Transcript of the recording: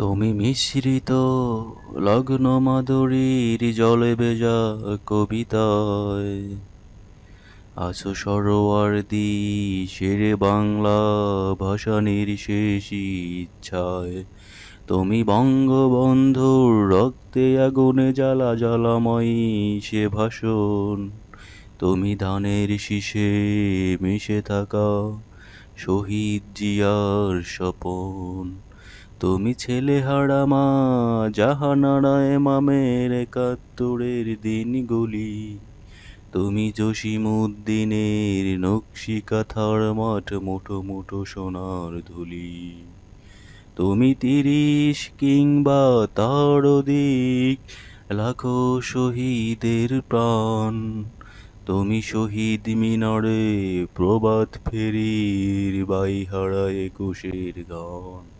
তুমি মিশ্রিত, লগ্ন মাধুরীর জলে ভেজা কবিতায়। আছো সরোয়ার দি শেরে বাংলা ভাষা নির্শেষ ইচ্ছায়। তুমি বঙ্গবন্ধুর রক্তে আগুনে জ্বালা জ্বালাময়ী সে ভাষণ। তুমি ধানের শীষে মিশে থাকা শহীদ জিয়ার স্বপন। তুমি ছেলে হারা মা জাহানারায় মামের একাত্তরের দিনগুলি। তুমি জসিমুদ্দিনের নকশি কাথার মাঠ মুঠো মুঠো সোনার ধুলি। তুমি তিরিশ কিংবা তার দিক লাখো শহীদের প্রাণ। তুমি শহীদ মিনারে প্রবাদ ফেরির বাইহারা একুশের গান।